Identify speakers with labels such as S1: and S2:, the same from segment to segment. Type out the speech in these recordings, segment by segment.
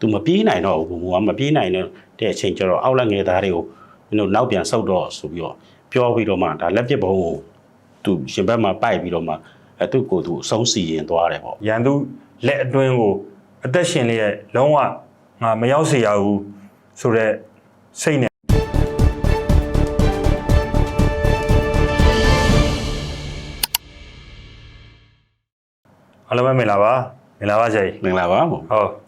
S1: သူမပြေးနိုင်တော့ဘူးဘုံကမပြေးနိုင်တဲ့အချိန်ကျတော့အောက်လက်ငယ်သားတွေကိုမင်းတို့နောက်ပြန်ဆုတ်တော့ဆိုပြီးတော့ပြောပြီးတော့မှဒါလက်ပစ်ဘုံကိုသူရှင်ဘက်မှာပိုက်ပြီးတော့မှအဲသူ့ကိုယ်သူအဆုံးစီရင်သွားတယ်ပေါ့
S2: ရန်သူလက်အတွင်းကိုအသက်ရှင်လျက်လုံးဝငါမရောက်စေရဘူးဆိုတော့စိတ်နဲ့အားလုံးပဲမင်္ဂလာပါမင်္ဂလာပါဆရာကြီး
S1: မင်္ဂလာပါဘုံ
S2: ဟုတ်အဲ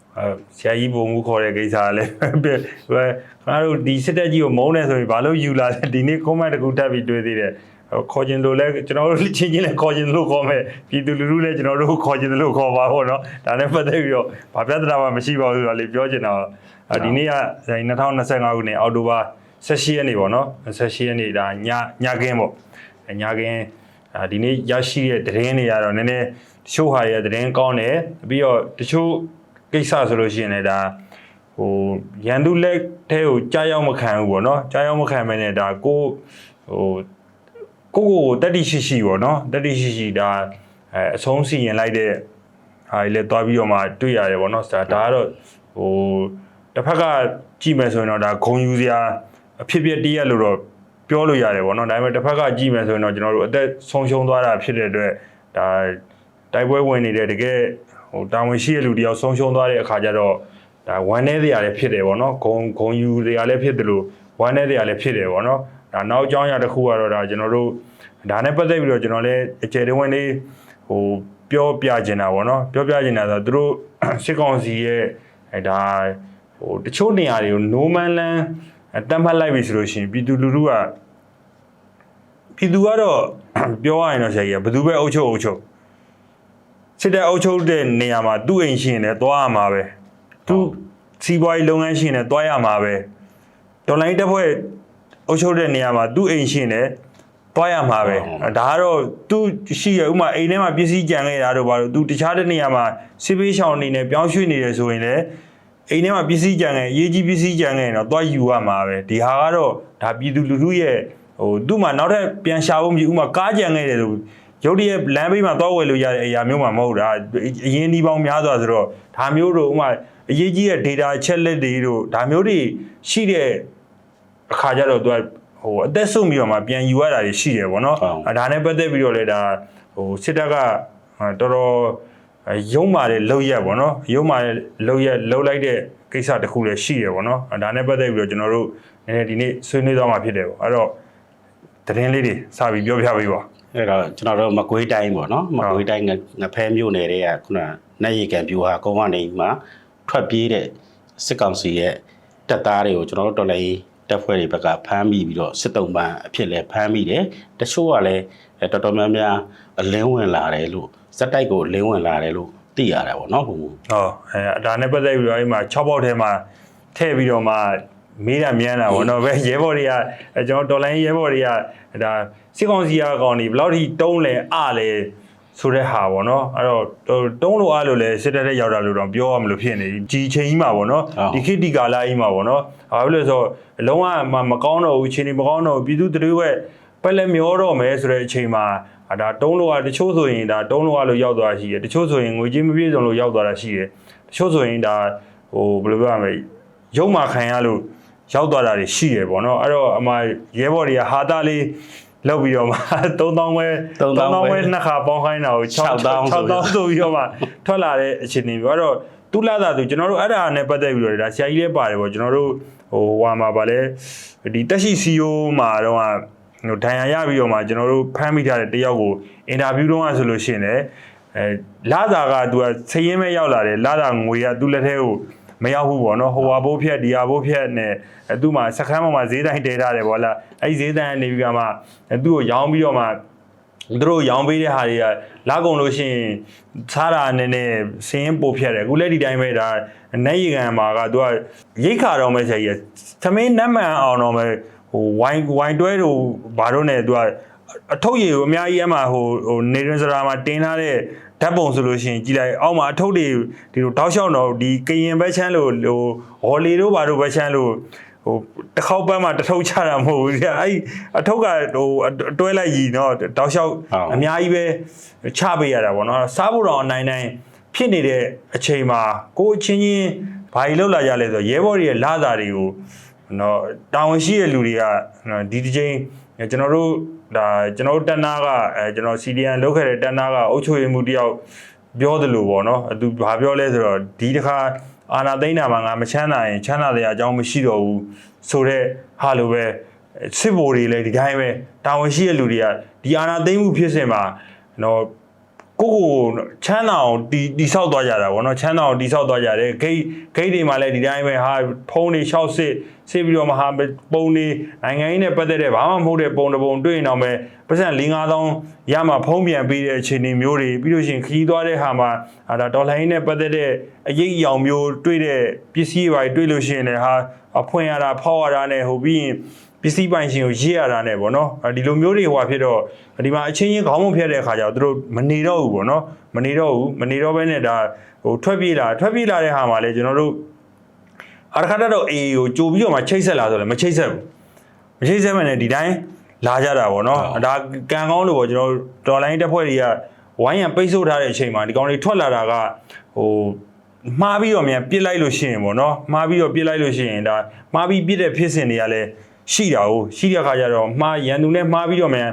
S2: ဆရာကြီးပုံမှုခေါ်တဲ့ကိစ္စကလည်းပဲဟိုခင်ဗျားတို့ဒီစစ်တက်ကြီးကိုမုန်းနေဆိုရင်ဘာလို့ယူလာလဲဒီနေ့ comment တကူတက်ပြီးတွေ့သေးတယ်ဟိုခေါ်ခြင်းလို့လဲကျွန်တော်တို့ချင်းချင်းလဲခေါ်ခြင်းလို့ခေါ်မယ်ပြည်သူလူထုလဲကျွန်တော်တို့ခေါ်ခြင်းလို့ခေါ်ပါဘောเนาะဒါနဲ့ပတ်သက်ပြီးတော့ဘာပြဿနာမှမရှိပါဘူးဆိုတာလေးပြောချင်တာပါအဲဒီနေ့က2025ခုနှစ်အောက်တိုဘာ18ရက်နေ့ပေါ့เนาะ18ရက်နေ့ဒါညညခင်းပေါ့အဲညခင်းအာဒီနေ့ရရှိတဲ့သတင်းတွေကတော့နည်းနည်းတချို့ဟာရဲ့သတင်းကောင်းတယ်ပြီးတော့တချို့ ကိစ္စဆိုလို့ရှိရင်လည်းဒါဟိုရန်သူလက်ထဲကိုကြားရောက်မခံဘူးပေါ့နော်ကြားရောက်မခံမဲနဲ့ဒါကိုဟိုကိုကိုကိုတက်တိရှိရှိပေါ့နော်တက်တိရှိရှိဒါအဲအဆုံးစီရင်လိုက်တဲ့ဟာကြီးလည်းတွားပြီးတော့မှတွေ့ရတယ်ပေါ့နော်ဒါဒါကတော့ဟိုတစ်ဖက်ကကြည့်မယ်ဆိုရင်တော့ဒါဂုံယူစရာအဖြစ်ဖြစ်တည်းရလို့တော့ပြောလို့ရတယ်ပေါ့နော်ဒါပေမဲ့တစ်ဖက်ကကြည့်မယ်ဆိုရင်တော့ကျွန်တော်တို့အသက်ဆုံးရှုံးသွားတာဖြစ်တဲ့အတွက်ဒါတိုက်ပွဲဝင်နေတဲ့တကယ် ဟိုတာဝန်ရှိတဲ့လူတယောက်ဆုံးရှုံးသွားတဲ့အခါကျတော့ဒါဝမ်းနည်းစရာလည်းဖြစ်တယ်ပေါ့နော်ဂုံဂုံယူစရာလည်းဖြစ်တယ်လို့ဝမ်းနည်းစရာလည်းဖြစ်တယ်ပေါ့နော်ဒါနောက်အကြောင်းအရာတစ်ခုကတော့ဒါကျွန်တော်တို့ဒါနဲ့ပတ်သက်ပြီးတော့ကျွန်တော်လည်းအကျယ်တဝင်းလေးဟိုပြောပြချင်တာပေါ့နော်ပြောပြချင်တာဆိုတော့သူတို့စစ်ကောင်စီရဲ့အဲဒါဟိုတချို့နေရာတွေကို no man land တတ်မှတ်လိုက်ပြီဆိုလို့ရှိရင်ပြည်သူလူထုကပြည်သူကတော့ပြောရရင်တော့ဆရာကြီးကဘယ်သူပဲအုပ်ချုပ်အုပ်ချုပ် စစ်တပ်အုပ်ချုပ်တဲ့နေရာမှာသူ့အိမ်ရှိရင်လည်းသွားရမှာပဲသူစီးပွားရေးလုပ်ငန်းရှိရင်လည်းသွားရမှာပဲဒေါ်လာတစ်ဖွဲ့အုပ်ချုပ်တဲ့နေရာမှာသူ့အိမ်ရှိရင်လည်းသွားရမှာပဲဒါကတော့သူရှိရဥမာအိမ်ထဲမှာပစ္စည်းကြံခဲ့တာတော့ဘာလို့သူတခြားတဲ့နေရာမှာစစ်ပေးရှောင်အနေနဲ့ပြောင်းရွှေ့နေတယ်ဆိုရင်လည်းအိမ်ထဲမှာပစ္စည်းကြံခဲ့ရေးကြီးပစ္စည်းကြံခဲ့ရင်တော့သွားယူရမှာပဲဒီဟာကတော့ဒါပြည်သူလူထုရဲ့ဟိုသူ့မှာနောက်ထပ်ပြန်ရှာဖို့မဖြစ်ဥမာကားကြံခဲ့တယ်လို့ ရုတ်တရက်လမ်းဘေးမှာသွားဝယ်လို့ရတဲ့အရာမျိုးမှမဟုတ်တာအရင်ဒီပေါင်းများစွာဆိုတော့ဒါမျိုးတို့ဥမာအရေးကြီးတဲ့ data ချက်လက်တွေတို့ဒါမျိုးတွေရှိတဲ့အခါကျတော့သူကဟိုအသက်ဆုံးပြီးတော့မှပြန်ယူရတာတွေရှိတယ်ဗောနော်အဲဒါနဲ့ပတ်သက်ပြီးတော့လေဒါဟိုစစ်တပ်ကတော်တော်ရုံးမာတဲ့လောက်ရက်ဗောနော်ရုံးမာတဲ့လောက်ရက်လောက်လိုက်တဲ့ကိစ္စတစ်ခုလည်းရှိတယ်ဗောနော်အဲဒါနဲ့ပတ်သက်ပြီးတော့ကျွန်တော်တို့နည်းနည်းဒီနေ့ဆွေးနွေးသွားမှာဖြစ်တယ်ဗောအဲ့တော့သတင်းလေးတွေစပြီးပြောပြပေးပါ
S1: အဲ့တော့ကျွန်တော်တို့မကွေးတိုင်းပေါ့နော်မကွေးတိုင်းငငဖဲမြို့နယ်တွေကခုနနတ်ရီကံပြူဟာကုန်းကနေမှထွက်ပြေးတဲ့စစ်ကောင်စီရဲ့တပ်သားတွေကိုကျွန်တော်တို့တော်လည်းတပ်ဖွဲ့တွေဘက်ကဖမ်းမိပြီးတော့စစ်တုံးပန်းအဖြစ်လဲဖမ်းမိတယ်တချို့ကလည်းအဲတော်တော်များများအလင်းဝင်လာတယ်လို့စက်တိုက်ကိုအလင်းဝင်လာတယ်လို့သိရတယ်ပေါ့နော်ဘုံဘုံ
S2: ဟောအဲဒါနဲ့ပတ်သက်ပြီးတော့အဲ့မှာ6ပေါက်ထဲမှာထည့်ပြီးတော့မှ မေးတာမြန်းတာပေါ့နော်ပဲရဲဘော်တွေကအဲကျွန်တော်တော်လိုင်းရဲဘော်တွေကဒါစစ်ကောင်စီအကောင်ဒီဘယ်လောက်ထိတုံးလဲအလဲဆိုတဲ့ဟာပေါ့နော်အဲ့တော့တုံးလို့အားလို့လဲစစ်တပ်တဲ့ရောက်တာလို့တော့ပြောရမလို့ဖြစ်နေဒီချိန်ကြီးမှာပေါ့နော်ဒီခေတ်ဒီကာလကြီးမှာပေါ့နော်ဘာဖြစ်လို့လဲဆိုတော့အလုံးဝမကောင်းတော့ဘူးချိန်နေမကောင်းတော့ဘူးပြည်သူတွေရဲ့ပက်လက်မျောတော့မယ်ဆိုတဲ့အချိန်မှာအာဒါတုံးလို့ကတချို့ဆိုရင်ဒါတုံးလို့ကလို့ရောက်သွားရှိတယ်တချို့ဆိုရင်ငွေကြေးမပြည့်စုံလို့ရောက်သွားတာရှိတယ်တချို့ဆိုရင်ဒါဟိုဘယ်လိုပြောရမလဲရုံမာခံရလို့ ရောက်သွားတာတွေရှိတယ်ပေါ့နော်အဲ့တော့အမရဲဘော်တွေကဟာတာလေးလောက်ပြီးတော့မှ3000ပဲ3000ပဲနှစ်ခါပေါင်းခိုင်းတာကို6000 6000ဆိုပြီးတော့မှထွက်လာတဲ့အခြေအနေမျိုးအဲ့တော့တူလာတာသူကျွန်တော်တို့အဲ့ဒါနဲ့ပတ်သက်ပြီးတော့ဒါဆရာကြီးလည်းပါတယ်ပေါ့ကျွန်တော်တို့ဟိုဟွာမှာဗာလဲဒီတက်ရှိစီယိုမှာတော့ဟိုဒဏ်ရာရပြီးတော့မှကျွန်တော်တို့ဖမ်းမိထားတဲ့တယောက်ကိုအင်တာဗျူးတော့ဆိုလို့ရှိရင်လည်းအဲလာတာကသူကဆင်းရဲမဲ့ရောက်လာတယ်လာတာငွေကသူ့လက်ထဲကို မရောက်ဘူးပေါ့နော်ဟိုဟာဘိုးဖြက်ဒီဟာဘိုးဖြက်နဲ့အဲသူ့မှာစခန်းပေါ်မှာဈေးတိုင်းတဲထားတယ်ဗောလားအဲ့ဒီဈေးတိုင်းကနေပြီးကမှအဲသူ့ကိုရောင်းပြီးတော့မှသူတို့ရောင်းပေးတဲ့ဟာတွေကလာကုန်လို့ရှိရင်စားတာနည်းနည်းစင်းရင်ပို့ဖြတ်တယ်အခုလည်းဒီတိုင်းပဲဒါနဲ့ရီကန်မှာကသူကရိတ်ခါတော့မဲ့ဆရာကြီးသမင်းနတ်မှန်အောင်တော့မဲ့ဟိုဝိုင်းဝိုင်းတွဲတို့ဘာတို့ ਨੇ သူကအထုပ်ရည်ကိုအများကြီးအမှဟိုဟိုနေရင်စရာမှာတင်းထားတဲ့ ဓာတ်ပုံဆိုလို့ရှိရင်ကြည်လိုက်အောက်မှာအထုပ်တွေဒီလိုတောက်လျှောက်တော့ဒီကရင်ဘက်ချမ်းလို့ဟိုဟော်လီတို့ဘာတို့ဘက်ချမ်းလို့ဟိုတစ်ခေါက်ပန်းမှာတစ်ထုပ်ချတာမဟုတ်ဘူးကြာအဲ့အထုပ်ကဟိုအတွဲလိုက်ရီတော့တောက်လျှောက်အများကြီးပဲချပေးရတာပေါ့နော်စားဖို့တော့အနိုင်နိုင်ဖြစ်နေတဲ့အချိန်မှာကိုအချင်းချင်းဘာကြီးလောက်လာကြလဲဆိုရဲဘော်တွေရဲ့လာတာတွေကိုနော်တာဝန်ရှိတဲ့လူတွေကဒီဒီချိန် ကျွန်တော်တို့ဒါကျွန်တော်တို့တန်နာကအဲကျွန်တော် CDN လောက်ခဲ့တဲ့တန်နာကအုပ်ချုပ်ရေးမှုတယောက်ပြောသလိုပေါ့နော်သူဘာပြောလဲဆိုတော့ဒီတစ်ခါအာနာသိန်းတာမှာငါမချမ်းသာရင်ချမ်းသာတဲ့အကြောင်းမရှိတော့ဘူးဆိုတော့ဟာလိုပဲစစ်ဘိုလ်တွေလည်းဒီတိုင်းပဲတာဝန်ရှိတဲ့လူတွေကဒီအာနာသိန်းမှုဖြစ်စဉ်မှာနော်ကိုကိုချမ်းသာအောင်တီတီဆောက်သွားကြတာဗောနော်ချမ်းသာအောင်တီဆောက်သွားကြတယ်ဂိတ်ဂိတ်တွေမှာလည်းဒီတိုင်းပဲဟာဖုန်းတွေရှောက်စစ် စစ်ပြီးတော့မှဟာပုံတွေနိုင်ငံရေးနဲ့ပတ်သက်တဲ့ဘာမှမဟုတ်တဲ့ပုံတစ်ပုံတွေ့ရင်တော့ပဲပတ်စံ၄5000ရမှဖုန်းပြန်ပေးတဲ့အခြေအနေမျိုးတွေပြီးလို့ရှိရင်ခီးသွားတဲ့ဟာမှာဟာဒါဒေါ်လာရင်းနဲ့ပတ်သက်တဲ့အရေးအယောင်မျိုးတွေ့တဲ့ပစ္စည်းတွေတွေ့လို့ရှိရင်လည်းဟာအဖွင့်ရတာဖောက်ရတာနဲ့ဟိုပြီးရင်ပစ္စည်းပိုင်ရှင်ကိုရေးရတာနဲ့ပေါ့နော်အဲဒီလိုမျိုးတွေဟိုဖြစ်တော့ဒီမှာအချင်းချင်းခေါင်းမဖြတ်တဲ့အခါကျတော့သူတို့မနေတော့ဘူးပေါ့နော်မနေတော့ဘူးမနေတော့ဘဲနဲ့ဒါဟိုထွက်ပြေးလာထွက်ပြေးလာတဲ့ဟာမှာလေကျွန်တော်တို့ အရခါတော့အေးကိုကြိုပြီးတော့မှချိတ်ဆက်လာဆိုလည်းမချိတ်ဆက်ဘူးမချိတ်ဆက်မှလည်းဒီတိုင်းလာကြတာပေါ့နော်ဒါကံကောင်းလို့ပေါ့ကျွန်တော်ဒေါ်လာရင်းတက်ဖွဲ့တွေကဝိုင်းရံပိတ်ဆို့ထားတဲ့အချိန်မှာဒီကောင်တွေထွက်လာတာကဟိုမှားပြီးတော့မြန်ပြစ်လိုက်လို့ရှိရင်ပေါ့နော်မှားပြီးတော့ပြစ်လိုက်လို့ရှိရင်ဒါမှားပြီးပြစ်တဲ့ဖြစ်စဉ်တွေကလည်းရှိတာ哦ရှိတဲ့အခါကျတော့မှားရန်သူနဲ့မှားပြီးတော့မြန်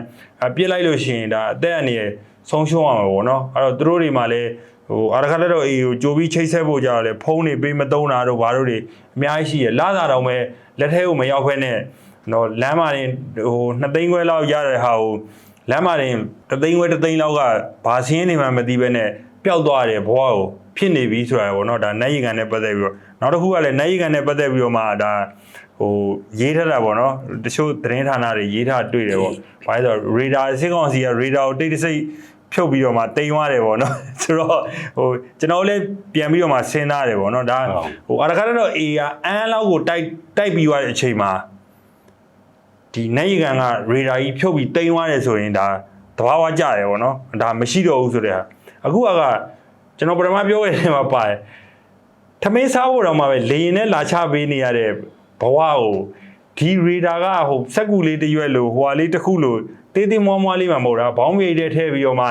S2: ပြစ်လိုက်လို့ရှိရင်ဒါအသက်အန္တရာယ်ဆုံးရှုံးရမှာပေါ့နော်အဲ့တော့သူတို့တွေမှာလည်း ဟိုအရခက်တော့အေးကိုကြိုပြီးချိတ်ဆက်ဖို့ကြတော့လေဖုန်းတွေပေးမသုံးတာတို့ဘာတို့တွေအများကြီးရှိရလာတာတော့ပဲလက်ထဲကိုမရောက်ဖဲနဲ့နော်လမ်းမှာတင်ဟို2သိန်းခွဲလောက်ရတဲ့ဟာကိုလမ်းမှာတင်3သိန်းခွဲ3သိန်းလောက်ကဘာစင်းနေမှမသိဘဲနဲ့ပျောက်သွားတယ်ဘဝကိုဖြစ်နေပြီဆိုတာပေါ့နော်ဒါနိုင်ရီကန်နဲ့ပတ်သက်ပြီးတော့နောက်တစ်ခုကလည်းနိုင်ရီကန်နဲ့ပတ်သက်ပြီးတော့မှဒါဟိုရေးထားတာပေါ့နော်တချို့သတင်းဌာနတွေရေးထားတွေ့တယ်ပေါ့ဘာလဲဆိုတော့ radar စစ်ကောင်စီက radar ကိုတိတ်တဆိတ် ဖြုတ်ပြီးတော့မှတိမ်သွားတယ်ပေါ့နော်ဆိုတော့ဟိုကျွန်တော်လည်းပြန်ပြီးတော့မှစဉ်းစားတယ်ပေါ့နော်ဒါဟိုအရခါတော့ A ကအန်းလောက်ကိုတိုက်တိုက်ပြီးသွားတဲ့အချိန်မှာဒီနိုင်ရီကန်က radar ကြီးဖြုတ်ပြီးတိမ်သွားတယ်ဆိုရင်ဒါတဘာဝကြတယ်ပေါ့နော်ဒါမရှိတော့ဘူးဆိုတဲ့ဟာအခုကကျွန်တော်ပထမပြောခဲ့တဲ့မှာပါတယ်ထမင်းစားဖို့တော့မှပဲလေရင်နဲ့လာချပေးနေရတဲ့ဘဝကိုဒီရေဒါကဟိုစက်ကူလေးတစ်ရွက်လို့ဟိုဟာလေးတစ်ခုလို့ တေးသေးမွားမွားလေးမှမဟုတ်တာဘောင်းမြေတဲ့ထဲပြီးတော့မှ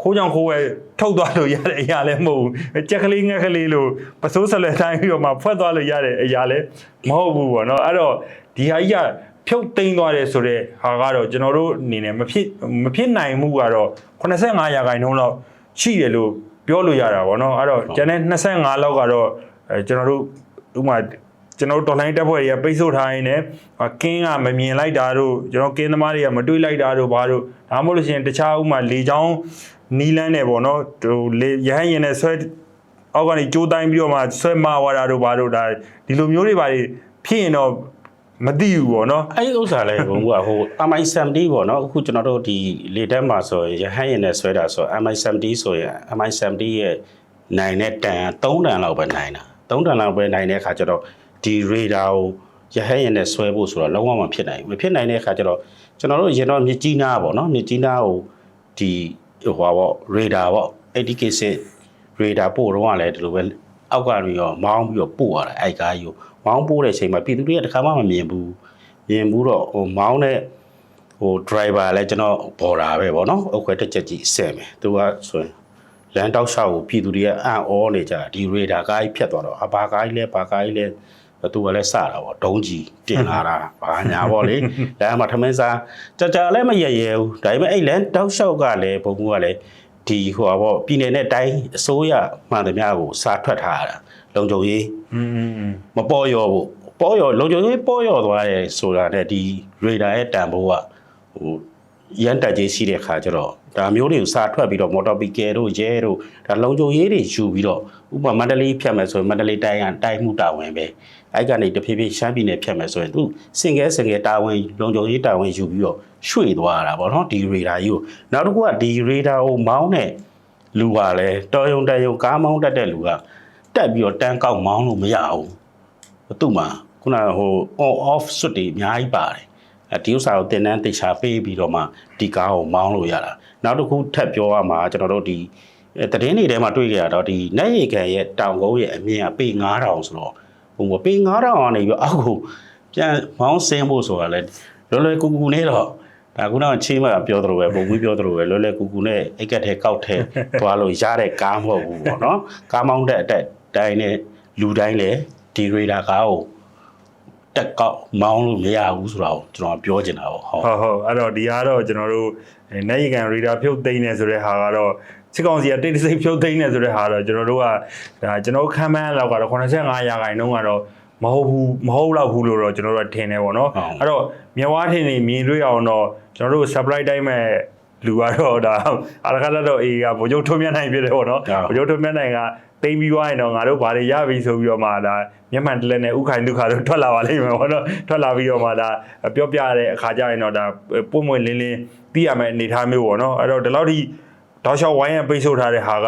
S2: ခိုးကြောင်ခိုးဝဲထုတ်သွားလို့ရတဲ့အရာလည်းမဟုတ်ဘူးကြက်ကလေးငှက်ကလေးလို့ပစိုးဆလွယ်တိုင်းပြီးတော့မှဖွက်သွားလို့ရတဲ့အရာလည်းမဟုတ်ဘူးပေါ့နော်အဲ့တော့ဒီဟာကြီးကဖြုတ်သိမ်းသွားတယ်ဆိုတော့ဟာကတော့ကျွန်တော်တို့အနေနဲ့မဖြစ်မဖြစ်နိုင်မှုကတော့85ရာခိုင်နှုန်းလောက်ရှိတယ်လို့ပြောလို့ရတာပေါ့နော်အဲ့တော့ကျန်တဲ့25လောက်ကတော့အဲကျွန်တော်တို့ဥပမာ ကျွန်တော်တို့တော်လိုင်းတက်ဖွဲ့တွေကပိတ်ဆို့ထားရင်းနဲ့ကင်းကမမြင်လိုက်တာတို့ကျွန်တော်ကင်းသမားတွေကမတွေးလိုက်တာတို့ဘာတို့ဒါမှမဟုတ်လို့ရှိရင်တခြားဥပမာလေချောင်းနီးလန်းနေပေါ့နော်ဟိုလေရဟန်းရင်နဲ့ဆွဲအောက်ကနေကြိုးတိုင်းပြီးတော့မှဆွဲမဝါတာတို့ဘာတို့ဒါဒီလိုမျိုးတွေပါဖြစ်ရင်တော့မသိဘူးပေါ့နော်
S1: အဲ့ဒီဥစ္စာလည်းဘုံကဟို MI70 ပေါ့နော်အခုကျွန်တော်တို့ဒီလေတက်မှာဆိုရင်ရဟန်းရင်နဲ့ဆွဲတာဆို MI70 ဆိုရင် MI70 ရဲ့နိုင်တဲ့တန်3တန်လောက်ပဲနိုင်တာ3တန်လောက်ပဲနိုင်တဲ့အခါကျတော့ ဒီ radar ကိုရဟန်းရင်နဲ့ဆွဲဖို့ဆိုတော့လုံးဝမဖြစ်နိုင်ဘူးမဖြစ်နိုင်တဲ့အခါကျတော့ကျွန်တော်တို့ရင်တော့မြစ်ကြီးနားပေါ့နော်မြစ်ကြီးနားကိုဒီဟိုပါပေါ့ radar ပေါ့ ATK6 radar ပို့တော့လည်းဒီလိုပဲအောက်ကနေရောမောင်းပြီးတော့ပို့ရတာအဲ့ကားကြီးကိုမောင်းပို့တဲ့အချိန်မှာပြည်သူတွေကတခါမှမမြင်ဘူးမြင်ဘူးတော့ဟိုမောင်းတဲ့ဟို driver လည်းကျွန်တော်ဘော်တာပဲပေါ့နော်အခွဲတစ်ချက်ကြီးဆဲမယ်သူကဆိုရင်လမ်းတောက်လျှောက်ကိုပြည်သူတွေကအံ့ဩနေကြတာဒီ radar ကားကြီးဖြတ်သွားတော့အဘာကားကြီးလဲဘာကားကြီးလဲ သူကလည်းစတာပေါ့ဒုံးကြီးတင်လာတာဘာညာပေါ့လေလမ်းမှာထမင်းစားကြကြလည်းမရရဲဘူးဒါပေမဲ့အဲ့လမ်းတောက်လျှောက်ကလည်းဘုံကလည်းဒီဟိုပါပေါ့ပြည်နယ်နဲ့တိုင်းအစိုးရမှန်သမျှကိုစာထွက်ထားတာလုံခြုံရေး
S2: อืม
S1: မပေါ်ရောဘူးပေါ်ရောလုံခြုံရေးပေါ်ရောသွားတယ်ဆိုတာနဲ့ဒီ radar ရဲ့တန်ဖိုးကဟိုရန်တက်ကြီးရှိတဲ့ခါကျတော့ဒါမျိုးတွေကိုစာထွက်ပြီးတော့ motor vehicle တို့ရဲတို့ဒါလုံခြုံရေးတွေယူပြီးတော့ဥပမာမန္တလေးဖြတ်မယ်ဆိုရင်မန္တလေးတိုင်းကတိုင်းမှုတာဝန်ပဲ အဲ့ကနေတဖြည်းဖြည်းရှမ်းပြည်နယ်ဖြတ်မယ်ဆိုရင်သူစင်ကဲစင်ကဲတာဝန်လုံခြုံရေးတာဝန်ယူပြီးတော့ရွှေ့သွားတာပေါ့နော်ဒီ radar ကြီးကိုနောက်တစ်ခုကဒီ radar ကိုမောင်းတဲ့လူကလည်းတော်ယုံတန်ယုံကားမောင်းတတ်တဲ့လူကတက်ပြီးတော့တန်းကောက်မောင်းလို့မရဘူးသူ့မှာခုနကဟို on off ဆွတ်တွေအများကြီးပါတယ်အဲဒီဥစ္စာကိုတင်တန်းတေချာပေးပြီးတော့မှဒီကားကိုမောင်းလို့ရတာနောက်တစ်ခုထပ်ပြောရမှာကျွန်တော်တို့ဒီအဲတည်င်းတွေထဲမှာတွေ့ကြရတော့ဒီနက်ရီကန်ရဲ့တောင်ကုန်းရဲ့အမြင့်ကပေ9000ဆိုတော့ ဟိုပေ9000ကနေပြီးအောက်ကိုပြန်မောင်းဆင်းဖို့ဆိုတာလဲလွယ်လွယ်ကူကူနဲ့တော့ဒါခုနကချင်းမကပြောသလိုပဲပုံပြီးပြောသလိုပဲလွယ်လွယ်ကူကူနဲ့အိတ်ကက်ထဲကောက်ထဲသွားလို့ရတဲ့ကားမဟုတ်ဘူးပေါ့နော်ကားမောင်းတဲ့အတက်တိုင်းနဲ့လူတိုင်းလည်းဒီရေဒါကားကိုတက်ကောက်မောင်းလို့မရဘူးဆိုတော့ကျွန်တော်ပြောချင်တာပေါ့ဟုတ်
S2: ဟုတ်ဟုတ်အဲ့တော့ဒီကတော့ကျွန်တော်တို့အဲနိုင်ရီကန်ရီဒါဖြုတ်သိမ်းနေဆိုတဲ့ဟာကတော့ စစ်ကောင်စီကတိတ်တဆိတ်ဖြုတ်သိမ်းနေဆိုတဲ့ဟာတော့ကျွန်တော်တို့ကဒါကျွန်တော်ခံမှန်းလောက်ကတော့85ရာခိုင်နှုန်းကတော့မဟုတ်ဘူးမဟုတ်တော့ဘူးလို့တော့ကျွန်တော်တို့ကထင်နေပေါ့နော်အဲ့တော့မြဝထင်နေမြင်တွေ့အောင်တော့ကျွန်တော်တို့ supply တိုင်းမဲ့လူကတော့ဒါအရခါတော့အေးကဗိုလ်ချုပ်ထုံးမြတ်နိုင်ဖြစ်တယ်ပေါ့နော်ဗိုလ်ချုပ်ထုံးမြတ်နိုင်ကတိမ့်ပြီးသွားရင်တော့ငါတို့ဘာတွေရပြီဆိုပြီးတော့မှဒါမျက်မှန်တလက်နဲ့ဥခိုင်ဒုက္ခတို့ထွက်လာပါလိမ့်မယ်ပေါ့နော်ထွက်လာပြီးတော့မှဒါပြောပြတဲ့အခါကျရင်တော့ဒါပုံမွင့်လင်းလင်းသိရမယ့်အနေအထားမျိုးပေါ့နော်အဲ့တော့ဒီလောက်ထိ တောက်လျှောက်ဝိုင်းရပိတ်ဆို့ထားတဲ့ဟာက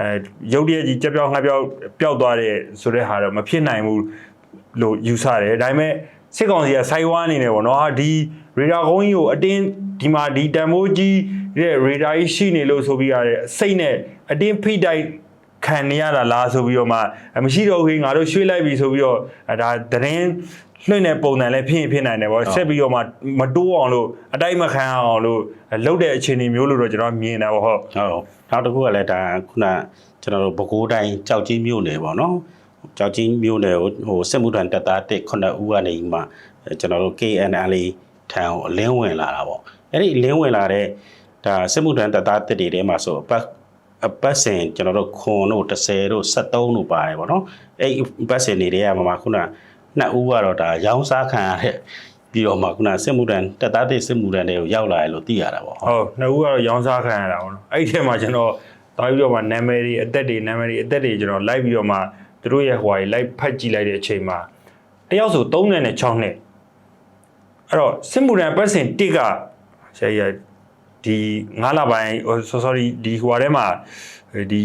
S2: အဲရုပ်တရက်ကြီးကြက်ပြောင်းငှက်ပြောင်းပျောက်သွားတဲ့ဆိုတဲ့ဟာတော့မဖြစ်နိုင်ဘူးလို့ယူဆတယ်ဒါပေမဲ့စစ်ကောင်စီကစိုက်ဝါးအနေနဲ့ပေါ့နော်ဟာဒီရေဒါကုန်းကြီးကိုအတင်းဒီမှာဒီတန်မိုးကြီးရဲ့ရေဒါကြီးရှိနေလို့ဆိုပြီးရတဲ့စိတ်နဲ့အတင်းဖိတိုက်ခံနေရတာလားဆိုပြီးတော့မှမရှိတော့ဘူးငါတို့ရွှေ့လိုက်ပြီဆိုပြီးတော့ဒါသတင်း လွှင့်တဲ့ပုံစံလည်းဖြစ်ရင်ဖြစ်နိုင်တယ်ပေါ့ဆက်ပြီးတော့မှမတိုးအောင်လို့အတိုက်မခံအောင်လို့လုပ်တဲ့အခြေအနေမျိုးလို့တော့ကျွန်တော်မြင်တာပေါ့ဟုတ်
S1: ဟုတ်နောက်တစ်ခုကလည်းဒါခုနကျွန်တော်တို့ပဲခူးတိုင်းကြောက်ကြီးမြို့နယ်ပေါ့နော်ကြောက်ကြီးမြို့နယ်ကိုဟိုစစ်မှုထမ်းတပ်သားတစ်ခုနှစ်ဦးကနေမှကျွန်တော်တို့ KNL ထံကိုအလင်းဝင်လာတာပေါ့အဲ့ဒီအလင်းဝင်လာတဲ့ဒါစစ်မှုထမ်းတပ်သားတစ်တွေထဲမှာဆိုအပတ်အပတ်စဉ်ကျွန်တော်တို့ခွန်တို့30တို့73တို့ပါတယ်ပေါ့နော်အဲ့အပတ်စဉ်တွေထဲကမှမှခုန နှစ်ဦးကတော့ဒါရောင်းစားခံရတဲ့ပြီးတော့မှခုနစစ်မှုထမ်းတပ်သားတစ်စစ်မှုထမ်းတွေကိုရောက်လာတယ်လို့သိရတာပေါ့ဟုတ်
S2: ဟုတ်နှစ်ဦးကတော့ရောင်းစားခံရတာပေါ့နော်အဲ့ဒီထဲမှာကျွန်တော်သွားပြီးတော့မှနာမည်တွေအသက်တွေနာမည်တွေအသက်တွေကျွန်တော်လိုက်ပြီးတော့မှသူတို့ရဲ့ဟိုဟာကြီးလိုက်ဖတ်ကြည့်လိုက်တဲ့အချိန်မှာတယောက်ဆို36နှစ်အဲ့တော့စစ်မှုရန်ပတ်စဉ်တစ်ကဆရာကြီးဒီ9လပိုင်း sorry ဒီဟိုဟာထဲမှာဒီ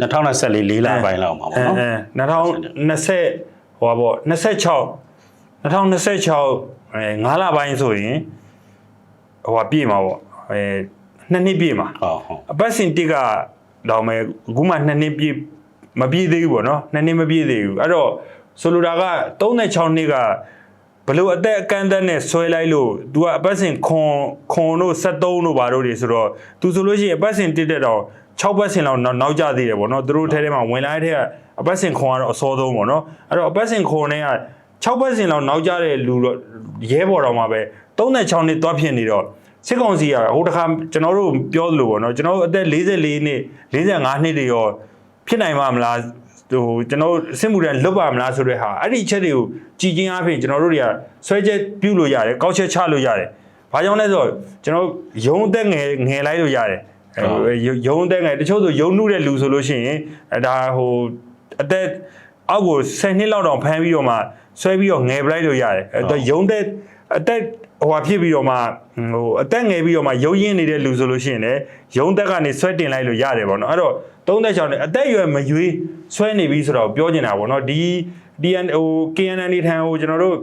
S1: 2024လေးလပိုင်းလောက်မှာပေါ့နော်
S2: အဲ2020 ဟိုပါပေါ့26 2026အဲ9လပိုင်းဆိုရင်ဟိုပါပြည့်မှာပေါ့အဲနှစ်နှစ်ပြည့်မှာ
S1: ဟုတ်ဟုတ်
S2: အပတ်စဉ်တစ်ကတော့မယ်အခုမှနှစ်နှစ်ပြည့်မပြည့်သေးဘူးပေါ့နော်နှစ်နှစ်မပြည့်သေးဘူးအဲ့တော့ဆိုလိုတာက36နှစ်ကဘလို့အသက်အကန့်အသတ်နဲ့ဆွဲလိုက်လို့ तू ကအပတ်စဉ်ခွန်ခွန်တို့73တို့ဘာတို့တွေဆိုတော့ तू ဆိုလို့ရှိရင်အပတ်စဉ်တစ်တက်တော့6ပတ်စဉ်လောက်နောက်နောက်ကျသေးတယ်ပေါ့နော်သူတို့ထဲထဲမှာဝင်လာတဲ့ထဲက အပတ်စဉ်ခွန်ကတော့အစောဆုံးပေါ့နော်အဲ့တော့အပတ်စဉ်ခွန်နဲ့က6ပတ်စဉ်လောက်နောက်ကျတဲ့လူတော့ရဲဘော်တော်မှာပဲ36နှစ်သွားဖြစ်နေတော့စစ်ကောင်စီကဟိုတခါကျွန်တော်တို့ပြောသလိုပေါ့နော်ကျွန်တော်တို့အသက်44နှစ်45နှစ်တွေရောဖြစ်နိုင်မှာမလားဟိုကျွန်တော်စစ်မှုတန်းလွတ်ပါမလားဆိုတဲ့ဟာအဲ့ဒီအချက်တွေကိုကြည်ချင်းအပြင်ကျွန်တော်တို့တွေကဆွဲချက်ပြုလို့ရတယ်ကောက်ချက်ချလို့ရတယ်။ဘာကြောင့်လဲဆိုတော့ကျွန်တော်ရုံအသက်ငယ်ငယ်လိုက်လို့ရတယ်။အဲရုံအသက်ငယ်တချို့ဆိုရုံနှုတဲ့လူဆိုလို့ရှိရင်အဲဒါဟို အသက်အောက်ကို10နှစ်လောက်တောင်ဖမ်းပြီးတော့မှဆွဲပြီးတော့ငယ်ပလိုက်လို့ရတယ်။အဲတော့ရုံသက်အသက်ဟိုဟာဖြစ်ပြီးတော့မှဟိုအသက်ငယ်ပြီးတော့မှရုံရင်းနေတဲ့လူဆိုလို့ရှိရင်လည်းရုံသက်ကနေဆွဲတင်လိုက်လို့ရတယ်ပေါ့နော်။အဲ့တော့36နဲ့အသက်အရွယ်မရွေးဆွဲနေပြီဆိုတော့ပြောနေတာပေါ့နော်။ဒီ DN ဟို KNN ထံဟိုကျွန်တော်တို့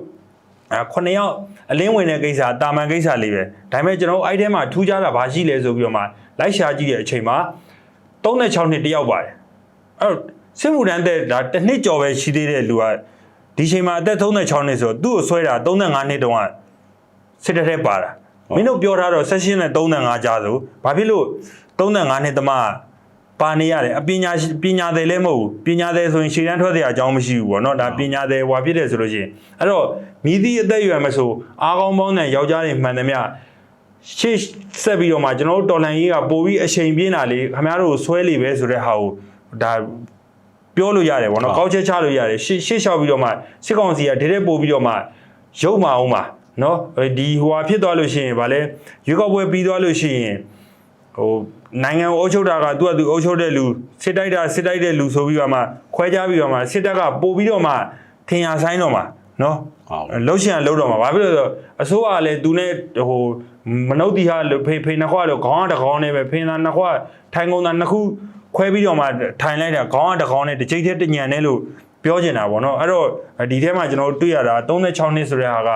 S2: အဲခုနှစ်ယောက်အလင်းဝင်တဲ့ကိစ္စတာမန်ကိစ္စလေးပဲဒါပေမဲ့ကျွန်တော်တို့အဲ့ထဲမှာထူးခြားတာဘာရှိလဲဆိုပြီးတော့မှလိုက်ရှာကြည့်တဲ့အချိန်မှာ36နှစ်တယောက်ပါတယ်အဲ့တော့ စစ်မှုတန်းတဲ့ဒါတစ်နှစ်ကျော်ပဲရှိသေးတဲ့လူကဒီချိန်မှာအသက်36နှစ်ဆိုတော့သူ့ကိုဆွဲတာ35နှစ်တုန်းကစစ်တပ်ထဲပါတာမင်းတို့ပြောထားတော့16နဲ့35ကြားဆိုဘာဖြစ်လို့35နှစ်တမပါနေရတယ်အပညာပညာသည်လည်းမဟုတ်ဘူးပညာသည်ဆိုရင်ရှေ့တန်းထွက်တဲ့အကြောင်းမရှိဘူးပေါ့နော်ဒါပညာသည်ဟွာဖြစ်တယ်ဆိုလို့ရှိရင်အဲ့တော့မြည်သည့်အသက်အရွယ်မဆိုအားကောင်းပေါင်းတဲ့ယောက်ျားတွေမှန်သမျှရှေ့ဆက်ပြီးတော့မှကျွန်တော်တို့တော်လန်ကြီးကပို့ပြီးအချိန်ပြင်းတာလေခင်ဗျားတို့ကိုဆွဲလေပဲဆိုတဲ့ဟာကိုဒါ ပြောလို့ရတယ်ဗောနော်ကောက်ချက်ချလို့ရတယ်ရှေ့ရှေ့လျှောက်ပြီးတော့မှစစ်ကောင်စီကဒီတဲ့ပို့ပြီးတော့မှရုပ်မအောင်ပါနော်ဒီဟိုဟာဖြစ်သွားလို့ရှိရင်ဗာလဲရွေးကောက်ပွဲပြီးသွားလို့ရှိရင်ဟိုနိုင်ငံကိုအုပ်ချုပ်တာကသူကသူအုပ်ချုပ်တဲ့လူစစ်တိုက်တာစစ်တိုက်တဲ့လူဆိုပြီးတော့မှခွဲခြားပြီးတော့မှစစ်တပ်ကပို့ပြီးတော့မှထင်ရဆိုင်တော့မှာနော်
S1: ဟုတ်
S2: လှုပ်ရှင်လှုပ်တော့မှာဘာဖြစ်လို့လဲဆိုတော့အစိုးရကလည်းသူနဲ့ဟိုမနှုတ်တီဟာလို့ဖေဖေနှစ်ခွလို့ခေါင်းကတစ်ခေါင်းနဲ့ပဲဖေနာနှစ်ခွထိုင်ကုန်တာနှစ်ခု ခွဲပြီးတော့မှထိုင်လိုက်တာခေါင်းကတစ်ခေါင်းနဲ့တစ်ကြိတ်တစ်ညံနဲ့လို့ပြောချင်တာပေါ့နော်အဲ့တော့ဒီထဲမှာကျွန်တော်တို့တွေ့ရတာ36နှစ်ဆိုတဲ့ဟာက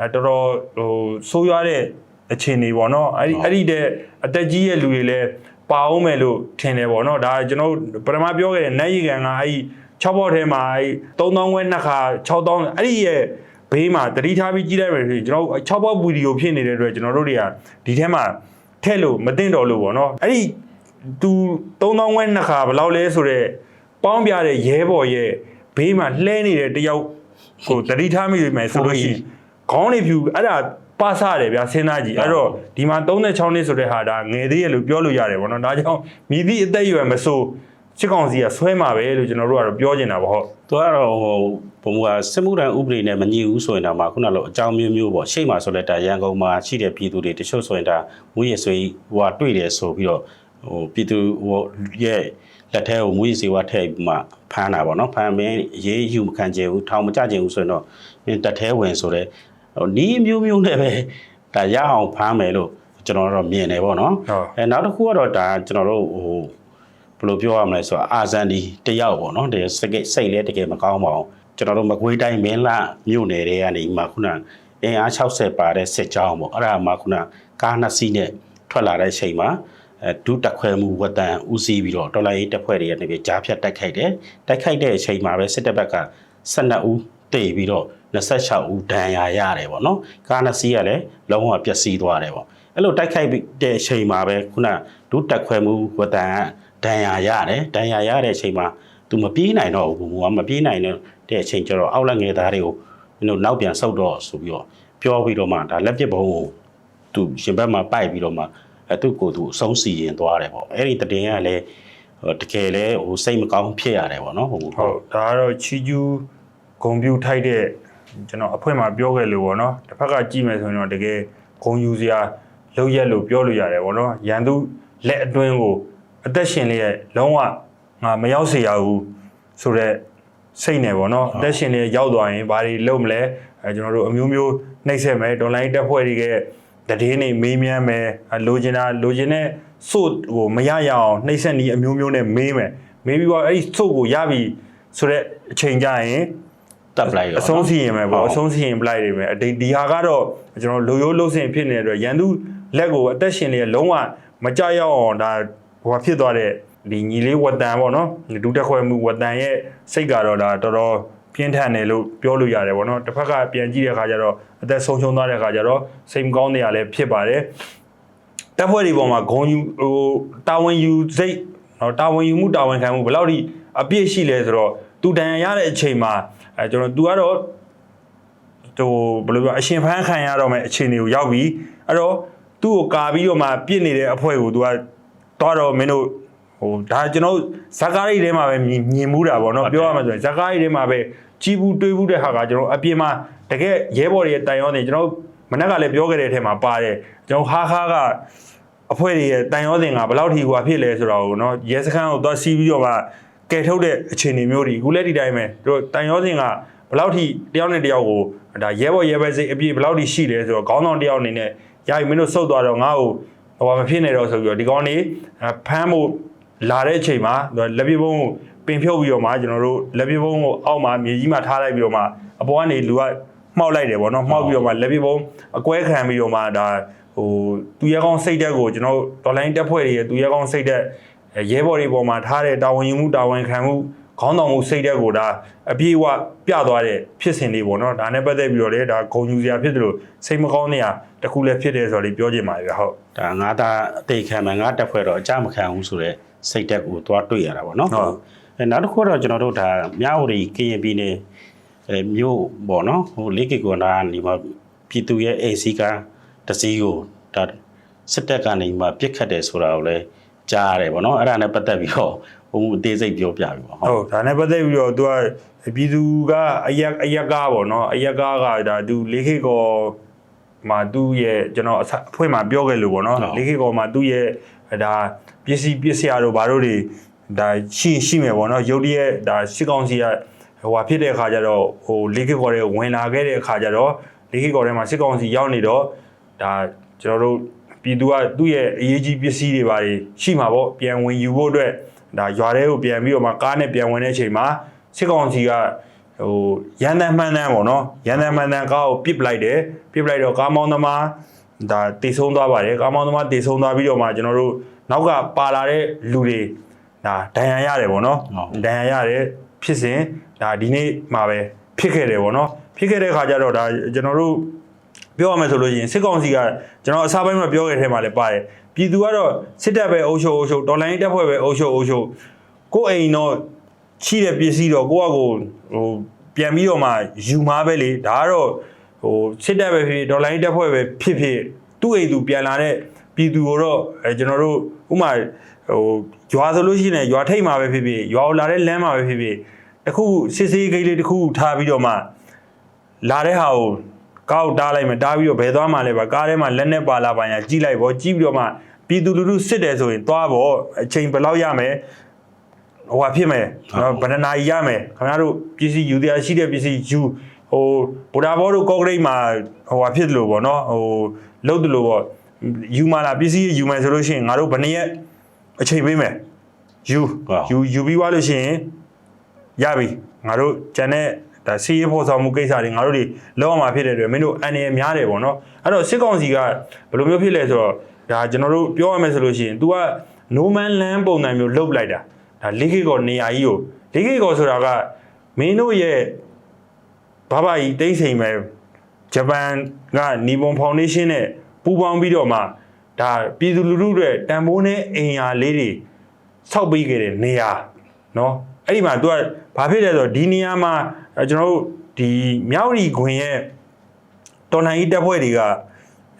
S2: အဲတော်တော်ဟိုဆိုးရွားတဲ့အခြေအနေပေါ့နော်အဲ့ဒီအဲ့ဒီတဲ့အသက်ကြီးရဲ့လူတွေလည်းပါအောင်မယ်လို့ထင်တယ်ပေါ့နော်ဒါကျွန်တော်တို့ပထမပြောခဲ့တဲ့နတ်ရီကန်ကအဲ့ဒီ6ဘော့ထဲမှာအဲ့3000ဝဲနှစ်ခါ6000အဲ့ဒီရဲ့ဘေးမှာတတိထားပြီးကြည့်လိုက်မယ်ဆိုရင်ကျွန်တော်6ဘော့ဗီဒီယိုဖြစ်နေတဲ့အတွက်ကျွန်တော်တို့တွေကဒီထဲမှာထည့်လို့မသိတော့လို့ပေါ့နော်အဲ့ဒီ သူ3000ဝဲနှစ်ခါဘယ်လောက်လဲဆိုတော့ပေါင်းပြတဲ့ရဲဘော်ရဲ့ဘေးမှာလှဲနေတဲ့တယောက်ကိုတတိထားမိမယ်ဆိုလို့ရှိရင်ခေါင်းလေးဖြူအဲ့ဒါပါဆရတယ်ဗျာစဉ်းစားကြည့်အဲ့တော့ဒီမှာ36နှစ်ဆိုတဲ့ဟာဒါငယ်သေးရလို့ပြောလို့ရတယ်ဗောနော်ဒါကြောင့်မြည်သည့်အသက်အရွယ်မဆိုစစ်ကောင်စီကဆွဲမှာပဲလို့ကျွန်တော်တို့ကတော့ပြောနေတာဗောဟုတ်
S1: သူကတော့ဟိုဘုံကစစ်မှုထမ်းဥပဒေနဲ့မညီဘူးဆိုရင်တော့မှခုနလိုအကြောင်းမျိုးမျိုးပေါ့ရှေ့မှာဆိုလဲဒါရန်ကုန်မှာရှိတဲ့ပြည်သူတွေတချို့ဆိုရင်ဒါမူရဆွေဟိုကတွေ့တယ်ဆိုပြီးတော့ ဟိုပြည်သူဟိုရဲ့လက်ထဲကိုမူရစေဝါထည့်ပြီးမှဖမ်းတာပေါ့နော်ဖမ်းမင်းရေးယူမခံချင်ဘူးထောင်မကြချင်ဘူးဆိုရင်တော့မင်းတက်ထဲဝင်ဆိုတဲ့ဟိုနီးမျိုးမျိုးနဲ့ပဲဒါရအောင်ဖမ်းမယ်လို့ကျွန်တော်တို့မြင်တယ်ပေါ့နော်
S2: ဟုတ်
S1: အဲနောက်တစ်ခုကတော့ဒါကျွန်တော်တို့ဟိုဘယ်လိုပြောရမလဲဆိုတော့အာဇန်ဒီတယောက်ပေါ့နော်တကယ်စိတ်စိတ်လည်းတကယ်မကောင်းပါဘူးကျွန်တော်တို့မကွေးတိုင်းမင်းလာမြို့နယ်တွေကနေမှခုနအင်အား60ပါတဲ့စစ်ကြောင်းပေါ့အဲ့ဒါမှခုနကားနှစ်စီးနဲ့ထွက်လာတဲ့အချိန်မှာအဲ ဒုတက်ခွဲမှုဝတ္တန်ဦးစီးပြီးတော့တော်လိုင်းရေးတပ်ဖွဲ့တွေကနေပြီးကြားဖြတ်တိုက်ခိုက်တယ်တိုက်ခိုက်တဲ့အချိန်မှာပဲစစ်တပ်ဘက်က12ဦးတေပြီးတော့26ဦးဒဏ်ရာရတယ်ပေါ့နော်ကားနှစ်စီးကလည်းလုံးဝပျက်စီးသွားတယ်ပေါ့အဲ့လိုတိုက်ခိုက်တဲ့အချိန်မှာပဲခုနဒုတက်ခွဲမှုဝတ္တန်ကဒဏ်ရာရတယ်ဒဏ်ရာရတဲ့အချိန်မှာ तू မပြေးနိုင်တော့ဘူးဘုံကမပြေးနိုင်တော့တဲ့အချိန်ကျတော့အောက်လက်ငယ်သားတွေကိုမင်းတို့နောက်ပြန်ဆုတ်တော့ဆိုပြီးတော့ပြောပြီးတော့မှဒါလက်ပစ်ဘုံကို तू ရှင်ဘက်မှာပိုက်ပြီးတော့မှ အဲသူ့ကိုယ်သူအဆုံးစီရင်သွားတယ်ပေါ့အဲ့ဒီတည်င်းကလည်းဟိုတကယ်လဲဟိုစိတ်မကောင်းဖြစ်ရတယ်ပေါ့နော်ဘုံ
S2: ဟုတ်ဒါကတော့ချီကျူးဂုံပြူထိုက်တဲ့ကျွန်တော်အဖွဲမှာပြောခဲ့လို့ဗောနော်တစ်ဖက်ကကြည့်မယ်ဆိုရင်တော့တကယ်ဂုံယူစရာလောက်ရက်လို့ပြောလို့ရတယ်ဗောနော်ရန်သူလက်အတွင်းကိုအသက်ရှင်လေးရဲ့လုံးဝငါမရောက်စေရဘူးဆိုတော့စိတ်နဲ့ဗောနော်အသက်ရှင်လေးရောက်သွားရင်ဘာတွေလုပ်မလဲအဲကျွန်တော်တို့အမျိုးမျိုးနှိပ်ဆက်မယ်ဒေါ်လာတက်ဖွဲ့တွေက တည်င်းနေမေးမြန်းမယ်အဲလိုချင်တာလိုချင်တဲ့စို့ဟိုမရရအောင်နှိပ်ဆက်နည်းအမျိုးမျိုးနဲ့မေးမယ်မေးပြီးတော့အဲ့ဒီစို့ကိုရပြီဆိုတော့အချိန်ကြရင်
S1: တပ်လိုက်ရော
S2: အဆုံးစီရင်မယ်ပေါ့အဆုံးစီရင်ပလိုက်နေမယ်အဒီဒီဟာကတော့ကျွန်တော်လူရိုးလှုပ်ဆင်ဖြစ်နေတဲ့အတွက်ရန်သူလက်ကိုအသက်ရှင်လေးလုံးဝမကြရောက်အောင်ဒါဟိုဖြစ်သွားတဲ့ဒီညီလေးဝတ်တန်ပေါ့နော်ဒုတက်ခွဲမှုဝတ်တန်ရဲ့စိတ်ကတော့ဒါတော်တော် ပြင်းထန်တယ်လို့ပြောလို့ရတယ်ပေါ့နော်တစ်ဖက်ကပြန်ကြည့်တဲ့အခါကျတော့အသက်ဆုံးရှုံးသွားတဲ့အခါကျတော့စိတ်မကောင်းတဲ့အရာလည်းဖြစ်ပါတယ်တပ်ဖွဲ့တွေပေါ်မှာဂုံယူဟိုတာဝန်ယူစိတ်နော်တာဝန်ယူမှုတာဝန်ခံမှုဘယ်လောက်ထိအပြည့်ရှိလဲဆိုတော့သူတန်ရရတဲ့အချိန်မှာအဲကျွန်တော်သူကတော့ဟိုဘယ်လိုပြောအရှင်ဖန်းခံရတော့မယ်အခြေအနေကိုရောက်ပြီအဲ့တော့သူ့ကိုကာပြီးတော့မှပြစ်နေတဲ့အဖွဲကို तू ကတော့တော့မင်းတို့ဟိုဒါကျွန်တော်ဇာကားရီထဲမှာပဲမြင်မြင်မှုတာပေါ့နော်ပြောရမှာဆိုရင်ဇာကားရီထဲမှာပဲကြီးဘူးတွေးဘူးတဲ့ဟာကကျွန်တော်အပြင်မှာတကယ်ရဲဘော်တွေရဲ့တိုင်ရောနေကျွန်တော်မနေ့ကလည်းပြောခဲ့တဲ့အထက်မှာပါတယ်ကျွန်တော်ဟာခါကအဖွဲတွေရဲ့တိုင်ရောတင်ကဘယ်လောက်ထိဟိုဖြစ်လဲဆိုတော့เนาะရဲစခန်းကိုသွားစီးပြီးတော့မှကယ်ထုတ်တဲ့အခြေအနေမျိုးတွေအခုလည်းဒီတိုင်းပဲတို့တိုင်ရောတင်က ဘယ်လောက်ထိတယောက်နဲ့တယောက်ကိုဒါရဲဘော်ရဲဘဲစိတ်အပြည့်ဘယ်လောက်ထိရှိလဲဆိုတော့ခေါင်းဆောင်တယောက်အနေနဲ့ယာယီမင်းတို့ဆုတ်သွားတော့ငါ့ကိုဟိုမဖြစ်နေတော့ဆိုပြီးတော့ဒီကောင်နေဖမ်းဖို့ လာတဲ့အချိန်မှာလက်ပြဘုံကိုပင်ဖြုတ်ပြီးတော့မှကျွန်တော်တို့လက်ပြဘုံကိုအောက်မှာမြေကြီးမှာထားလိုက်ပြီးတော့မှအပေါ်ကနေလူကမှောက်လိုက်တယ်ဗောနော်မှောက်ပြီးတော့မှလက်ပြဘုံအကွဲခံပြီးတော့မှဒါဟိုသူရဲကောင်းစိတ်တက်ကိုကျွန်တော်ဒေါ်လိုင်းတက်ဖွဲ့တွေရဲ့သူရဲကောင်းစိတ်တက်ရဲဘော်တွေပေါ်မှာထားတဲ့တာဝန်ယူမှုတာဝန်ခံမှုခေါင်းဆောင်မှုစိတ်တဲ့ကိုဒါအပြည့်အဝပြသွားတဲ့ဖြစ်စဉ်လေးပေါ့နော်ဒါနဲ့ပတ်သက်ပြီးတော့လေဒါဂုံယူစရာဖြစ်တယ်လို့စိတ်မကောင်းတဲ့အတစ်ခုလည်းဖြစ်တယ်ဆိုတော့လေပြောချင်ပါပြီဟုတ်
S1: ဒါငါသားအသေးခံမယ်ငါတက်ဖွဲ့တော့အကြမခံဘူးဆိုတော့ စိတ်တက်ကိုသွားတွေ့ရတာပေါ့နော်
S2: ဟုတ်
S1: အဲနောက်တစ်ခုကတော့ကျွန်တော်တို့ဒါမြဝတီကရင်ပြည်နယ်အဲမြို့ပေါ့နော်ဟိုလေးကီကွန်ဒါကနေမှပြည်သူရဲ့အိမ်စီကတစည်းကိုဒါစစ်တပ်ကနေမှပြစ်ခတ်တယ်ဆိုတာကိုလည်းကြားရတယ်ပေါ့နော်အဲ့ဒါနဲ့ပတ်သက်ပြီးတော့ဘုံအသေးစိတ်ပြောပြပြီပေါ့ဟုတ်
S2: ဟုတ်ဒါနဲ့ပတ်သက်ပြီးတော့သူကပြည်သူကအရက်အရက်ကားပေါ့နော်အရက်ကားကဒါသူလေးခေတ်ကောမှာသူ့ရဲ့ကျွန်တော်အစအဖွင့်မှာပြောခဲ့လို့ပေါ့နော်
S1: ဟုတ်
S2: လေးခေတ်ကောမှာသူ့ရဲ့ဒါ ပစ္စည်းပစ္စည်းအတို့ဘာတို့တွေဒါရှိရှိမယ်ပေါ့နော်ရုပ်တရက်ဒါစစ်ကောင်စီကဟိုဟာဖြစ်တဲ့အခါကျတော့ဟိုလေးခေတ်ကောတွေဝင်လာခဲ့တဲ့အခါကျတော့လေးခေတ်ကောထဲမှာစစ်ကောင်စီရောက်နေတော့ဒါကျွန်တော်တို့ပြည်သူကသူ့ရဲ့အရေးကြီးပစ္စည်းတွေပါရှိမှာပေါ့ပြန်ဝင်ယူဖို့အတွက်ဒါရွာထဲကိုပြန်ပြီးတော့မှကားနဲ့ပြန်ဝင်တဲ့အချိန်မှာစစ်ကောင်စီကဟိုရန်တမ်းမှန်းတမ်းပေါ့နော်ရန်တမ်းမှန်းတမ်းကားကိုပစ်ပလိုက်တယ်ပစ်ပလိုက်တော့ကားမောင်းသမားဒါတေဆုံးသွားပါတယ်ကားမောင်းသမားတေဆုံးသွားပြီးတော့မှကျွန်တော်တို့ နောက်ကပါလာတဲ့လူတွေဒါဒဏ်ရာရတယ်ပေါ့နော်
S1: ဟုတ်
S2: ဒဏ်ရာရတယ်ဖြစ်စဉ်ဒါဒီနေ့မှာပဲဖြစ်ခဲ့တယ်ပေါ့နော်ဖြစ်ခဲ့တဲ့ခါကျတော့ဒါကျွန်တော်တို့ပြောရမယ်ဆိုလို့ရှိရင်စစ်ကောင်စီကကျွန်တော်အစားပိုင်းမှာပြောခဲ့တဲ့ထဲမှာလည်းပါတယ်ပြည်သူကတော့စစ်တပ်ပဲအုပ်ချုပ်အုပ်ချုပ်တော်လိုင်းတပ်ဖွဲ့ပဲအုပ်ချုပ်အုပ်ချုပ်ကိုယ်အိမ်တော့ရှိတဲ့ပစ္စည်းတော့ကိုယ့်အကိုဟိုပြန်ပြီးတော့မှယူမှာပဲလေဒါကတော့ဟိုစစ်တပ်ပဲဖြစ်ဖြစ်ဒေါ်လာရင်းတက်ဖွဲ့ပဲဖြစ်ဖြစ်သူ့အိမ်သူပြန်လာတဲ့ ပြည်သူကိုတော့အဲကျွန်တော်တို့ဥမာဟိုရွာဆိုလို့ရှိရင်ရွာထိတ်မှာပဲဖြစ်ဖြစ်ရွာကိုလာတဲ့လမ်းမှာပဲဖြစ်ဖြစ်တခုစစ်စေးဂိတ်လေးတခုထားပြီးတော့မှလာတဲ့ဟာကိုကောက်တားလိုက်မယ်တားပြီးတော့ဘယ်သွားမှလဲပါကားထဲမှာလက်နဲ့ပါလာပါညာကြီးလိုက်ပေါ့ကြီးပြီးတော့မှပြည်သူလူထုစစ်တယ်ဆိုရင်သွားပေါ့အချိန်ဘယ်လောက်ရမယ်ဟိုဟာဖြစ်မယ်နော်ဗဒနာကြီးရမယ်ခင်ဗျားတို့ပစ္စည်းယူတရားရှိတဲ့ပစ္စည်းယူဟိုဗုဒ္ဓဘောတို့ကော့ဂရိတ်မှာဟိုဟာဖြစ်တယ်လို့ပေါ့နော်ဟိုလုတ်တယ်လို့ပေါ့ ယူမလားပစ္စည်းယူမယ်ဆိုလို့ရှိရင်ငါတို့ဘယ်နှစ်ရက်အချိန်ပေးမယ်ယူ
S1: ဟုတ်
S2: ယူယူပြီးသွားလို့ရှိရင်ရပြီငါတို့ကျန်တဲ့ဒါစီးရေးဖို့ဆောင်မှုကိစ္စတွေငါတို့တွေလောက်အောင်မှာဖြစ်တဲ့အတွက်မင်းတို့အန်ရများတယ်ပေါ့နော်အဲ့တော့စစ်ကောင်စီကဘယ်လိုမျိုးဖြစ်လဲဆိုတော့ဒါကျွန်တော်တို့ပြောရမယ်ဆိုလို့ရှိရင် तू က no man land ပုံစံမျိုးလုတ်လိုက်တာဒါလေးခေတ်ကောနေရာကြီးကိုလေးခေတ်ကောဆိုတာကမင်းတို့ရဲ့ဘာဘာကြီးတိမ့်စိန်ပဲဂျပန်ကနီပွန်ဖောင်ဒေးရှင်းနဲ့ ပူးပေါင်းပြီးတော့မှဒါပြည်သူလူထုတွေတန်ဖိုးနဲ့အင်အားလေးတွေ ဆောက်ပေးခဲ့တဲ့နေရာเนาะအဲ့ဒီမှာ तू ကဘာဖြစ်လဲဆိုတော့ဒီနေရာမှာအဲကျွန်တော်တို့ဒီမြောက်ရီခွင်ရဲ့တော်လိုင်းကြီးတပ်ဖွဲ့တွေက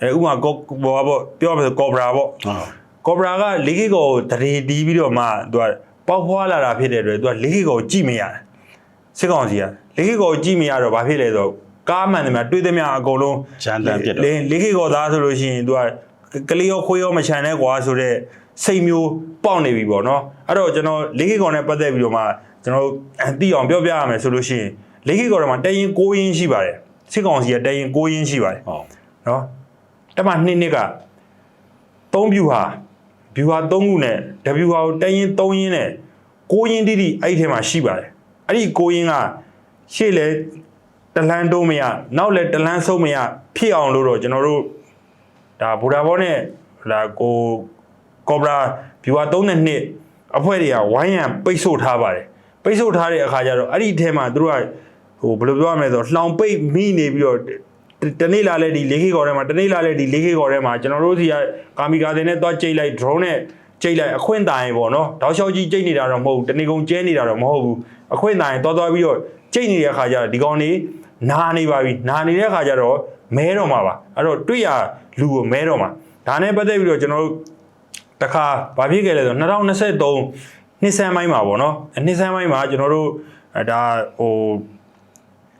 S2: အဲဥပမာကောဘောပေါ့ပြောရမယ်ဆိုကောဘရာပေါ့
S1: ဟုတ်
S2: ကောဘရာကလေးခေတ်ကိုတရေတီးပြီးတော့မှသူကပေါက်ဖွာလာတာဖြစ်တဲ့အတွက်သူကလေးခေတ်ကိုကြည့်မရတယ်စစ်ကောင်စီကလေးခေတ်ကိုကြည့်မရတော့ဘာဖြစ်လဲဆိုတော့ ကားမှန်တယ်များတွေးသမျှအကုန်လုံး
S1: ချမ်းတမ်းပြစ်တော့
S2: လေလေးခေတ်ကိုသားဆိုလို့ရှိရင်သူကကလေးရောခွေးရောမချန်တဲ့ကွာဆိုတော့စိတ်မျိုးပေါက်နေပြီပေါ့နော်အဲ့တော့ကျွန်တော်လေးခေတ်ကောင်နဲ့ပတ်သက်ပြီးတော့မှကျွန်တော်သိအောင်ပြောပြရမယ်ဆိုလို့ရှိရင်လေးခေတ်ကောင်ထဲမှာတရင်6ရင်းရှိပါတယ်စစ်ကောင်စီကတရင်6ရင်းရှိပါတယ်
S1: ဟုတ်
S2: နော်တက်မနှစ်နှစ်က3ဗျူဟာဗျူဟာ3ခုနဲ့တဗျူဟာကိုတရင်3ရင်းနဲ့6ရင်းတိတိအဲ့ဒီထဲမှာရှိပါတယ်အဲ့ဒီ6ရင်းကရှေ့လေ တလန်းတိုးမရနောက်လေတလန်းဆုံးမရဖြစ်အောင်လို့တော့ကျွန်တော်တို့ဒါဘူဒါဘောနဲ့လာကိုကောဘရာဗျူဟာ3နဲ့နှစ်အဖွဲ့တွေကဝိုင်းရန်ပိတ်ဆို့ထားပါတယ်ပိတ်ဆို့ထားတဲ့အခါကျတော့အဲ့ဒီအထဲမှာသူတို့ကဟိုဘယ်လိုပြောရမလဲဆိုတော့လှောင်ပိတ်မိနေပြီးတော့တနေ့လာလဲဒီ 4K ခေါ်ထဲမှာတနေ့လာလဲဒီ 4K ခေါ်ထဲမှာကျွန်တော်တို့စီကကာမီကာတွေနဲ့သွားကြိတ်လိုက် drone နဲ့ကြိတ်လိုက်အခွင့်တိုင်ပေါ့နော်တောက်လျှောက်ကြီးကြိတ်နေတာတော့မဟုတ်ဘူးတနေ့ကုန်ကျဲနေတာတော့မဟုတ်ဘူးအခွင့်တိုင်သွားသွားပြီးတော့ကြိတ်နေတဲ့အခါကျတော့ဒီကောင်နေ နာနေပါပြီနာနေတဲ့အခါကျတော့မဲတော့မှာပါအဲ့တော့တွေ့ရလူကိုမဲတော့မှာဒါနဲ့ပတ်သက်ပြီးတော့ကျွန်တော်တို့တခါဘာဖြစ်ခဲ့လဲဆိုတော့2023နှစ်ဆန်းပိုင်းမှာပေါ့နော်နှစ်ဆန်းပိုင်းမှာကျွန်တော်တို့အဲဒါဟို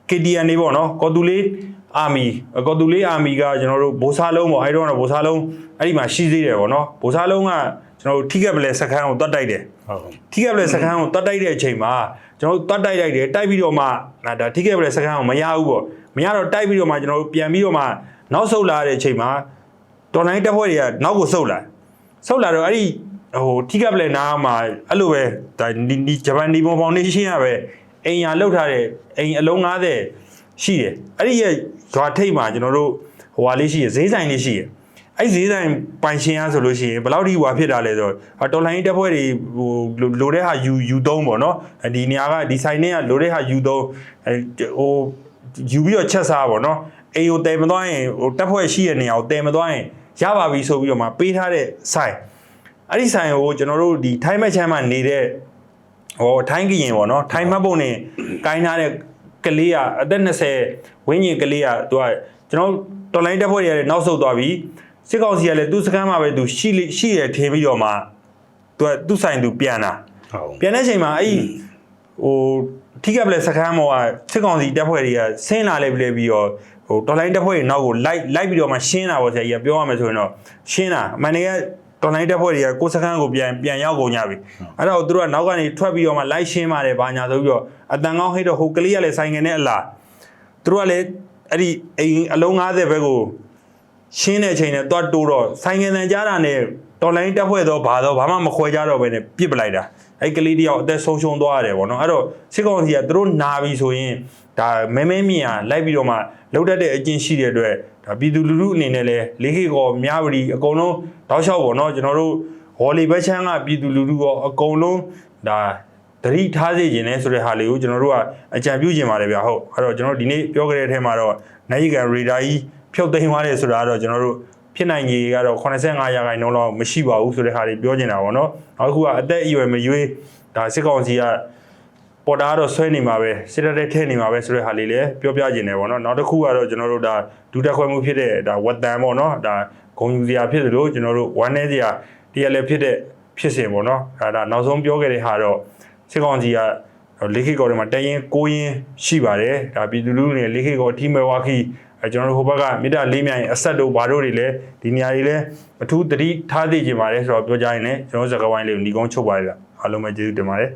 S2: KTN နေပေါ့နော်ကော်တူလေးအာမီကော်တူလေးအာမီကကျွန်တော်တို့ဘိုးစားလုံးပေါ့အဲ့တော့ဘိုးစားလုံးအဲ့ဒီမှာရှိသေးတယ်ပေါ့နော်ဘိုးစားလုံးကကျွန်တော်တို့ထိကက်ပလဲစခန်းကိုတွတ်တိုက်တယ်
S1: ဟုတ်
S2: ထိကက်ပလဲစခန်းကိုတွတ်တိုက်တဲ့အချိန်မှာကျွန်တော်တို့တွတ်တိုက်လိုက်တယ်တိုက်ပြီးတော့မှဒါထိကက်ပလဲစခန်းကိုမရဘူးပေါ့မရတော့တိုက်ပြီးတော့မှကျွန်တော်တို့ပြန်ပြီးတော့မှနောက်ဆုတ်လာတဲ့အချိန်မှာတော်လိုင်းတက်ဖွဲ့တွေကနောက်ကိုဆုတ်လာဆုတ်လာတော့အဲ့ဒီဟိုထိကက်ပလဲနားမှာအဲ့လိုပဲဒါဒီဂျပန်နီဘွန်ဖောင်ဒေးရှင်းကပဲအိမ်ယာလောက်ထားတဲ့အိမ်အလုံး90ရှိတယ်အဲ့ဒီရဲ့ရွာထိပ်မှာကျွန်တော်တို့ဟိုဟာလေးရှိရဈေးဆိုင်လေးရှိရ အဲ့ဈေးဆိုင်ပိုင်ရှင်ရဆိုလို့ရှိရင်ဘယ်လောက်ထိဟွာဖြစ်တာလဲဆိုတော့တော်လိုင်းတက်ဖွဲ့တွေဟိုလိုတဲ့ဟာယူယူသုံးပေါ့နော်ဒီနေရာကဒီဆိုင်နဲ့ကလိုတဲ့ဟာယူသုံးအဲဟိုယူပြီးတော့ချက်စားပေါ့နော်အိမ်ကိုတည်မသွားရင်ဟိုတက်ဖွဲ့ရှိတဲ့နေရာကိုတည်မသွားရင်ရပါပြီဆိုပြီးတော့မှပေးထားတဲ့ဆိုင်အဲ့ဒီဆိုင်ကိုကျွန်တော်တို့ဒီထိုင်းမက်ချမ်းမှာနေတဲ့ဟိုထိုင်းကရင်ပေါ့နော်ထိုင်းမှတ်ပုံနဲ့ကိုင်းထားတဲ့ကလေးကအသက်20ဝင်းကျင်ကလေးကသူကကျွန်တော်တော်လိုင်းတက်ဖွဲ့တွေလည်းနောက်ဆုတ်သွားပြီ စစ်ကောင်စီကလည်းသူ့စကမ်းမှာပဲသူရှိလိရှိရထင်ပြီးတော့မှသူကသူ့ဆိုင်သူပြန်တာ
S1: ဟုတ်
S2: ပြန်တဲ့အချိန်မှာအဲ့ဒီဟိုထိကပ်လက်စကမ်းမောကစစ်ကောင်စီတက်ဖွဲ့တွေကဆင်းလာလဲပြီးလဲပြီးတော့ဟိုတော်လိုင်းတက်ဖွဲ့တွေနောက်ကိုလိုက်လိုက်ပြီးတော့မှရှင်းတာပေါ့ဆရာကြီးကပြောရမယ်ဆိုရင်တော့ရှင်းတာအမှန်တကယ်တော်လိုင်းတက်ဖွဲ့တွေကကိုယ်စကမ်းကိုပြန်ပြန်ရောက်ကုန်ကြပြီအဲ့တော့သူတို့ကနောက်ကနေထွက်ပြီးတော့မှလိုက်ရှင်းပါတယ်ဘာညာဆိုပြီးတော့အတန်ကောင်းဟိတ်တော့ဟိုကလေးကလည်းဆိုင်ငယ်နဲ့အလားသူတို့ကလည်းအဲ့ဒီအိမ်အလုံး90ဘက်ကို ရှင်းတဲ့အချိန်နဲ့တွတ်တိုးတော့ဆိုင်ငယ်တန်ကြားတာနဲ့တော်လိုင်းတက်ဖွဲ့တော့ဘာတော့ဘာမှမခွဲကြတော့ဘဲနဲ့ပြစ်ပလိုက်တာအဲ့ကလေးတယောက်အသက်ဆုံးရှုံးသွားရတယ်ဗောနော်အဲ့တော့စစ်ကောင်စီကသူတို့နာပြီဆိုရင်ဒါမဲမဲမြင်ရလိုက်ပြီးတော့မှလောက်တတ်တဲ့အကျင့်ရှိတဲ့အတွက်ဒါပြည်သူလူထုအနေနဲ့လည်းလေးခေတ်ကောမြဝတီအကုန်လုံးတောက်လျှောက်ဗောနော်ကျွန်တော်တို့ဟော်လီဘက်ချမ်းကပြည်သူလူထုကောအကုန်လုံးဒါတတိထားစေခြင်းနဲ့ဆိုတဲ့ဟာလေးကိုကျွန်တော်တို့ကအကြံပြုခြင်းပါတယ်ဗျာဟုတ်အဲ့တော့ကျွန်တော်တို့ဒီနေ့ပြောကြတဲ့အထဲမှာတော့နိုင်ကန်ရေဒါကြီး ဖြုတ်သိမ်းသွားတယ်ဆိုတာကတော့ကျွန်တော်တို့ဖြစ်နိုင်ကြီးကတော့85ရာခိုင်နှုန်းလောက်မရှိပါဘူးဆိုတဲ့ဟာတွေပြောနေတာပေါ့နော်အခုကအသက်အရွယ်မရွေးဒါစစ်ကောင်စီကပေါ်တာကတော့ဆွဲနေမှာပဲစစ်တပ်တဲ့ထဲနေမှာပဲဆိုတဲ့ဟာလေးလည်းပြောပြခြင်းတယ်ပေါ့နော်နောက်တစ်ခုကတော့ကျွန်တော်တို့ဒါဒုတက်ခွဲမှုဖြစ်တဲ့ဒါဝတ်တန်ပေါ့နော်ဒါဂုံယူစရာဖြစ်သလိုကျွန်တော်တို့ဝမ်းနေစရာတရားလည်းဖြစ်တဲ့ဖြစ်စဉ်ပေါ့နော်အဲဒါနောက်ဆုံးပြောခဲ့တဲ့ဟာတော့စစ်ကောင်စီကလေးခေတ်ကော်တွေမှာတရင်ကိုရင်ရှိပါတယ်ဒါပြည်သူလူထုတွေလေးခေတ်ကော်ထိမဲဝါခီ အဲကျွန်တော်တို့ဟိုဘက်ကမေတ္တာလေးမြိုင်အဆက်တို့ဘာတို့တွေလည်းဒီနေရာတွေလည်းအထူးတတိထားသိကြပါတယ်ဆိုတော့ပြောကြရင်လည်းကျွန်တော်စကားဝိုင်းလေးကိုညီကုန်းချုပ်ပါရစေအားလုံးပဲကျေးဇူးတင်ပါတယ်